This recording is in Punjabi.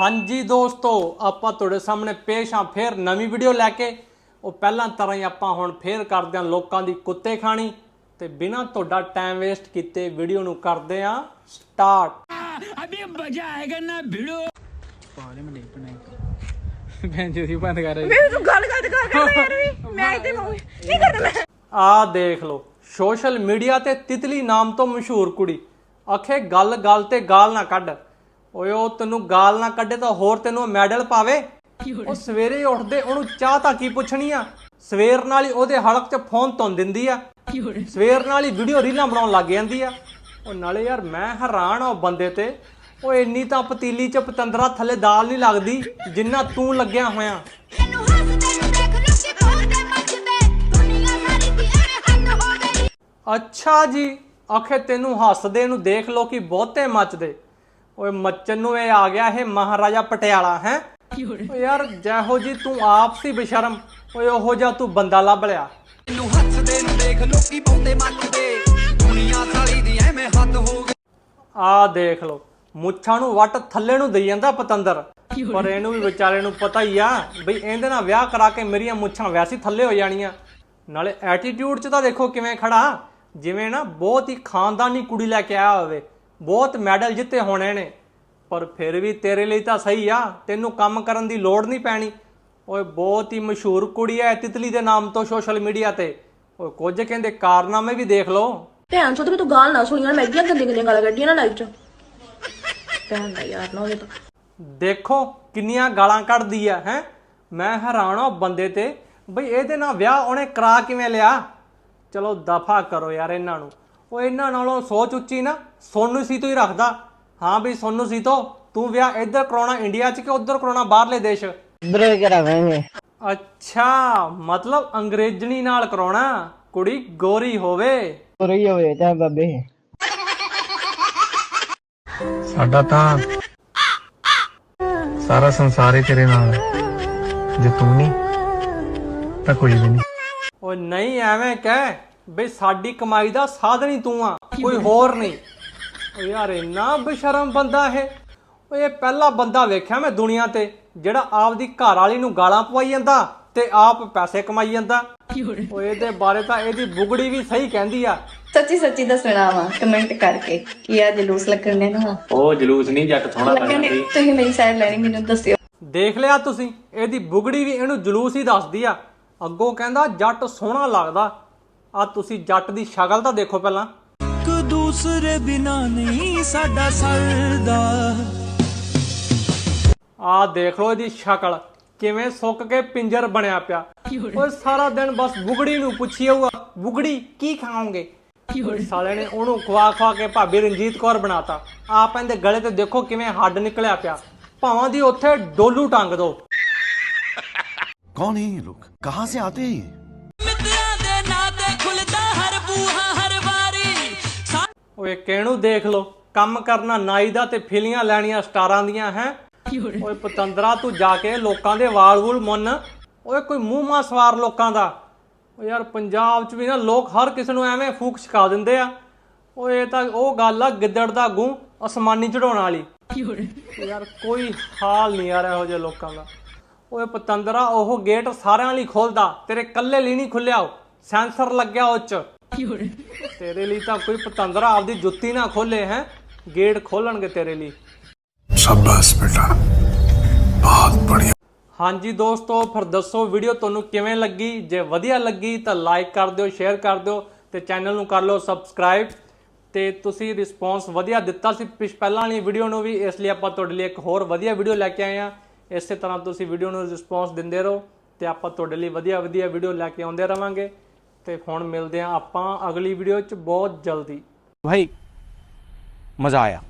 ਹਾਂਜੀ ਦੋਸਤੋ ਆਪਾਂ ਤੁਹਾਡੇ ਸਾਹਮਣੇ ਪੇਸ਼ ਆ ਫੇਰ ਨਵੀਂ ਵੀਡੀਓ ਲੈ ਕੇ। ਉਹ ਪਹਿਲਾਂ ਤਰ੍ਹਾਂ ਹੀ ਆਪਾਂ ਹੁਣ ਫੇਰ ਕਰਦੇ ਆ ਲੋਕਾਂ ਦੀ ਕੁੱਤੇ ਖਾਣੀ। ਤੇ ਬਿਨਾਂ ਤੁਹਾਡਾ ਟਾਈਮ ਵੇਸਟ ਕੀਤੇ ਵੀਡੀਓ ਨੂੰ ਕਰਦੇ ਆ ਸਟਾਰਟ ਅਬੇ ਮਜ਼ਾ ਆਏਗਾ ਨਾ ਵੀਡੀਓ ਪਾਲੇ ਮੈਂ ਨਹੀਂ ਬਣਾਈ ਭੈਣ ਜੀ ਬੰਦ ਕਰ ਰਹੀ ਮੈਂ ਤੂੰ ਗੱਲ ਕਰ ਕਰ ਯਾਰ ਵੀ ਮੈਂ ਇੱਥੇ ਨਹੀਂ ਕਰਦਾ ਆ ਦੇਖ ਲਓ ਸੋਸ਼ਲ ਮੀਡੀਆ ਤੇ ਤਿਤਲੀ ਨਾਮ ਤੋਂ ਮਸ਼ਹੂਰ ਕੁੜੀ ਅਖੇ ਗੱਲ ਗੱਲ ਤੇ ਗਾਲ ਨਾ ਕੱਢ ਓਏ ਉਹ ਤੈਨੂੰ ਗਾਲ ਨਾ ਕੱਢੇ ਤਾਂ ਹੋਰ ਤੈਨੂੰ ਮੈਡਲ ਪਾਵੇ। ਉਹ ਸਵੇਰੇ ਉੱਠਦੇ ਉਹਨੂੰ ਚਾਹ ਤਾਂ ਕੀ ਪੁੱਛਣੀ ਆ? ਸਵੇਰ ਨਾਲ ਹੀ ਉਹਦੇ ਹਲਕ 'ਚ ਫੋਨ ਤੁੰਨ ਦਿੰਦੀ ਆ। ਸਵੇਰ ਨਾਲ ਹੀ ਵੀਡੀਓ ਰੀਲਾਂ ਬਣਾਉਣ ਲੱਗ ਜਾਂਦੀ ਆ। ਉਹ ਨਾਲੇ ਯਾਰ ਮੈਂ ਹੈਰਾਨ ਆ ਉਹ ਬੰਦੇ ਤੇ। ਉਹ ਇੰਨੀ ਤਾਂ ਪਤੀਲੀ 'ਚ ਪਤੰਦਰਾ ਥੱਲੇ ਦਾਲ ਨਹੀਂ ਲੱਗਦੀ ਜਿੰਨਾ ਤੂੰ ਲੱਗਿਆ ਹੋਇਆ। ਅੱਛਾ ਜੀ ਆਖੇ ਤੈਨੂੰ ਹੱਸਦੇ ਨੂੰ ਦੇਖ ਲੋ ਕਿ ਬਹੁਤੇ ਮੱਚਦੇ। ਓਏ ਮੱਚਣ ਨੂੰ ਇਹ ਆ ਗਿਆ ਇਹ ਮਹਾਰਾਜਾ ਪਟਿਆਲਾ ਹੈ? ਓ ਯਾਰ ਜਿਹੋ ਜੀ ਤੂੰ ਆਪ ਸੀ ਬੇਸ਼ਰਮ ਓਏ ਉਹੋ ਜਿਹਾ ਤੂੰ ਬੰਦਾ ਲੱਭ ਲਿਆ। ਨੂੰ ਹੱਸਦੇ ਨੂੰ ਦੇਖ ਲੋਕੀ ਬਹੁਤੇ ਮੱਚਦੇ ਦੁਨੀਆ ਸਾਲੀ ਦੀ ਐਵੇਂ ਹੱਦ ਹੋ ਗਈ। ਆਹ ਦੇਖ ਲੋ ਮੁੱਛਾਂ ਨੂੰ ਵੱਟ ਥੱਲੇ ਨੂੰ ਦੇਈ ਜਾਂਦਾ ਪਤੰਦਰ। ਪਰ ਇਹਨੂੰ ਵੀ ਵਿਚਾਰੇ ਨੂੰ ਪਤਾ ਹੀ ਆ ਬਈ ਇਹਦੇ ਨਾਲ ਵਿਆਹ ਕਰਾ ਕੇ ਮੇਰੀਆਂ ਮੁੱਛਾਂ ਵੈਸੀ ਥੱਲੇ ਹੋ ਜਾਣੀਆਂ। ਨਾਲੇ ਐਟੀਟਿਊਡ 'ਚ ਤਾਂ ਦੇਖੋ ਕਿਵੇਂ ਖੜਾ। ਜਿਵੇਂ ਨਾ ਬਹੁਤ ਹੀ ਖਾਨਦਾਨੀ ਕੁੜੀ ਲੈ ਕੇ ਆਇਆ ਹੋਵੇ। ਬਹੁਤ ਮੈਡਲ ਜਿੱਤੇ ਹੋਣੇ ਨੇ। ਪਰ ਫਿਰ ਵੀ ਤੇਰੇ ਲਈ ਤਾਂ ਸਹੀ ਆ। ਤੈਨੂੰ ਕੰਮ ਕਰਨ ਦੀ ਲੋੜ ਨਹੀਂ ਪੈਣੀ। ਓਏ ਬਹੁਤ ਹੀ ਮਸ਼ਹੂਰ ਕੁੜੀ ਐ ਤਿਤਲੀ ਦੇ ਨਾਮ ਤੋਂ ਸੋਸ਼ਲ ਮੀਡੀਆ ਤੇ। ਓਏ ਕੁਝ ਕਹਿੰਦੇ ਕਾਰਨਾਮੇ ਵੀ ਦੇਖ ਲਓ। ਧਿਆਨ ਸੋ ਤੇ ਗਾਲ ਨਾ ਸੁਣੀ ਯਾਰ ਮੈਂ ਇੱਡੀਆਂ ਗੰਦੀਆਂ ਗੰਦੀਆਂ ਗਾਲਾਂ ਕੱਢੀਆਂ ਨਾ ਲਾਈਵ ਚ? ਭੈਣ ਦਾ ਯਾਰ ਨਾ ਹੋਵੇ ਤਾਂ। ਦੇਖੋ ਕਿੰਨੀਆਂ ਗਾਲਾਂ ਕੱਢਦੀ ਆ ਹੈ? ਮੈਂ ਹੈਰਾਨ ਉਹ ਬੰਦੇ ਤੇ। ਬਈ ਇਹਦੇ ਨਾਲ ਵਿਆਹ ਉਹਨੇ ਕਰਾ ਕਿਵੇਂ ਲਿਆ? ਚਲੋ ਦਫਾ ਕਰੋ ਯਾਰ ਇਹਨਾਂ ਨੂੰ। ਉਹ ਇਹਨਾਂ ਨਾਲੋਂ ਸੋਚ ਉੱਚੀ ਨਾ ਸੋਨੂ ਸੀ ਤੋਂ ਹੀ ਰੱਖਦਾ। ਹਾਂ ਬਈ ਸੋਨੂ ਸੀ ਤੋਂ ਤੂੰ ਵਿਆਹ ਇੱਧਰ ਕਰਾਉਣਾ ਇੰਡੀਆ 'ਚ ਕਿ ਉੱਧਰ ਕਰਾਉਣਾ ਬਾਹਰਲੇ ਦੇਸ਼? ਇਧਰੋਂ ਕਰਾਵਾਂਗੇ। ਅੱਛਾ ਮਤਲਬ ਅੰਗਰੇਜ਼ਣੀ ਨਾਲ ਕਰਾਉਣਾ ਕੁੜੀ ਗੋਰੀ ਹੋਵੇ। ਰਹੀ ਹੋਵੇ ਤਾਂ ਬਾਬੇ। ਸਾਡਾ ਤਾਂ ਸਾਰਾ ਸੰਸਾਰ ਹੀ ਤੇਰੇ ਨਾਲ ਹੈ। ਜੇ ਤੂੰ ਨਹੀਂ ਤਾਂ ਕੋਈ ਵੀ ਨਹੀਂ। ਓਏ ਨਹੀਂ ਐਵੇਂ ਕਹਿ। ਬਈ ਸਾਡੀ ਕਮਾਈ ਦਾ ਸਾਧਨ ਹੀ ਤੂੰ ਆ ਕੋਈ ਹੋਰ ਨਹੀਂ। ਓ ਯਾਰ ਇੰਨਾ ਬੇਸ਼ਰਮ ਬੰਦਾ ਇਹ। ਓਏ ਇਹ ਪਹਿਲਾ ਬੰਦਾ ਵੇਖਿਆ ਮੈਂ ਦੁਨੀਆ ਤੇ ਜਿਹੜਾ ਆਪਦੀ ਘਰ ਵਾਲੀ ਨੂੰ ਗਾਲਾਂ ਪਵਾਈ ਜਾਂਦਾ ਤੇ ਆਪ ਪੈਸੇ ਕਮਾਈ ਜਾਂਦਾ। ਓਏ ਇਹਦੇ ਬਾਰੇ ਤਾਂ ਇਹਦੀ ਬੁਗੜੀ ਵੀ ਸਹੀ ਕਹਿੰਦੀ ਆ। ਸੱਚੀ ਸੱਚੀ ਦੱਸਣਾ ਵਾ ਕਮੈਂਟ ਕਰਕੇ ਕੀ ਆ ਜਲੂਸ ਲੱਗਣੇ ਨੂੰ। ਉਹ ਜਲੂਸ ਨਹੀਂ ਜੱਟ ਸੋਹਣਾ ਲੱਗਣੇ ਤੁਸੀਂ ਮੇਰੀ ਸਾਈਡ ਲੈਣੀ ਮੈਨੂੰ ਦੱਸਿਓ। ਦੇਖ ਲਿਆ ਤੁਸੀਂ ਇਹਦੀ ਬੁਗੜੀ ਵੀ ਇਹਨੂੰ ਜਲੂਸ ਹੀ ਦੱਸਦੀ ਆ। ਅੱਗੋਂ ਕਹਿੰਦਾ ਜੱਟ ਸੋਹਣਾ ਲੱਗਦਾ। ਆ ਤੁਸੀਂ ਜੱਟ ਦੀ ਸ਼ਕਲ ਤਾਂ ਦੇਖੋ ਪਹਿਲਾਂ। ਇੱਕ ਦੂਸਰੇ ਬਿਨਾ ਨਹੀਂ ਸਾਡਾ ਸਰਦਾ। ਆ ਦੇਖ ਲਓ ਇਹਦੀ ਸ਼ਕਲ ਕਿਵੇਂ ਸੁੱਕ ਕੇ ਪਿੰਜਰ ਬਣਿਆ ਪਿਆ। ਓਏ ਸਾਰਾ ਦਿਨ ਬਸ ਬੁਗੜੀ ਨੂੰ ਪੁੱਛੀ ਆਊਗਾ ਬੁਗੜੀ ਕੀ ਖਾਓਗੇ? ਓਏ ਸਾਲੇ ਨੇ ਉਹਨੂੰ ਖਵਾ ਖਵਾ ਕੇ ਭਾਬੀ ਰਣਜੀਤ ਕੌਰ ਬਣਾਤਾ। ਆ ਪੈਂਦੇ ਗਲੇ ਤੇ ਦੇਖੋ ਕਿਵੇਂ ਹੱਡ ਨਿਕਲਿਆ ਪਿਆ। ਭਾਵਾਂ ਦੀ ਉੱਥੇ ਡੋਲੂ ਟੰਗ ਦੋ। ਕੌਣ ਹੈ ਇਹ ਲੋਕ? ਕਹਾਂ ਸੇ ਆਤੇ ਹੈ ਓਏ ਕਿਹਨੂੰ ਦੇਖ ਲੋ ਕੰਮ ਕਰਨਾ ਨਾਈ ਦਾ ਤੇ ਫਿਲੀਆਂ ਲੈਣੀਆਂ ਸਟਾਰਾਂ ਦੀਆਂ ਹੈ? ਓਏ ਪਤੰਦਰਾ ਤੂੰ ਜਾ ਕੇ ਲੋਕਾਂ ਦੇ ਵਾਲ ਵੂਲ ਮੁੰਨ। ਓਏ ਕੋਈ ਮੂੰਹ ਮਾ ਸਵਾਰ ਲੋਕਾਂ ਦਾ। ਓ ਯਾਰ ਪੰਜਾਬ 'ਚ ਵੀ ਨਾ ਲੋਕ ਹਰ ਕਿਸੇ ਨੂੰ ਐਵੇਂ ਫੂਕ ਛਕਾ ਦਿੰਦੇ ਆ। ਓਏ ਇਹ ਤਾਂ ਉਹ ਗੱਲ ਆ ਗਿੱਦੜ ਦਾ ਗੂੰ ਅਸਮਾਨੀ ਚੜਾਉਣ ਵਾਲੀ। ਯਾਰ ਕੋਈ ਹਾਲ ਨਹੀਂ ਯਾਰ ਇਹੋ ਜਿਹੇ ਲੋਕਾਂ ਦਾ। ਓਏ ਪਤੰਦਰਾ ਉਹ ਗੇਟ ਸਾਰਿਆਂ ਲਈ ਖੋਲਦਾ ਤੇਰੇ ਕੱਲੇ ਲਈ ਨਹੀਂ ਖੁੱਲਿਆ ਉਹ। ਸੈਂਸਰ ਲੱਗਿਆ ਉਹ 'ਚ। ਤੇਰੇ ਲਈ ਤਾਂ ਕੋਈ ਪਤੰਦਰਾ ਆਪਦੀ ਜੁੱਤੀ ਨਾ ਖੋਲੇ ਹੈ? ਗੇਟ ਖੋਲਣਗੇ ਤੇਰੇ ਲਈ। ਸ਼ਾਬਾਸ਼ ਬੇਟਾ। ਬਹੁਤ ਬੜੀਆ। ਹਾਂਜੀ ਦੋਸਤੋ ਫਿਰ ਦੱਸੋ ਵੀਡੀਓ ਤੁਹਾਨੂੰ ਕਿਵੇਂ ਲੱਗੀ? ਜੇ ਵਧੀਆ ਲੱਗੀ ਤਾਂ ਲਾਈਕ ਕਰ ਦਿਓ ਸ਼ੇਅਰ ਕਰ ਦਿਓ ਤੇ ਚੈਨਲ ਨੂੰ ਕਰ ਲਓ ਸਬਸਕ੍ਰਾਈਬ ਤੇ ਤੁਸੀਂ ਰਿਸਪੌਂਸ ਵਧੀਆ ਦਿੱਤਾ ਸੀ ਪਿਛ ਪਹਿਲਾਂ ਵਾਲੀ ਵੀਡੀਓ ਨੂੰ ਵੀ ਇਸ ਲਈ ਆਪਾਂ ਤੁਹਾਡੇ ਲਈ ਇੱਕ ਹੋਰ ਵਧੀਆ ਵੀਡੀਓ ਲੈ ਕੇ ਆਏ ਆ ਇਸੇ ਤਰ੍ਹਾਂ ਤੁਸੀਂ ਵੀਡੀਓ ਨੂੰ ਰਿਸਪੌਂਸ ਦਿੰਦੇ ਰਹੋ ਤੇ ਆਪਾਂ ਤੁਹਾਡੇ ਲਈ ਵਧੀਆ ਵਧੀਆ ਵੀਡੀਓ ਲੈ ਕੇ ਆਉਂਦੇ ਰਵਾਂਗੇ। ਤੇ ਹੁਣ ਮਿਲਦੇ ਆ ਆਪਾਂ ਅਗਲੀ ਵੀਡੀਓ 'ਚ ਬਹੁਤ ਜਲਦੀ। ਭਾਈ ਮਜ਼ਾ ਆਇਆ।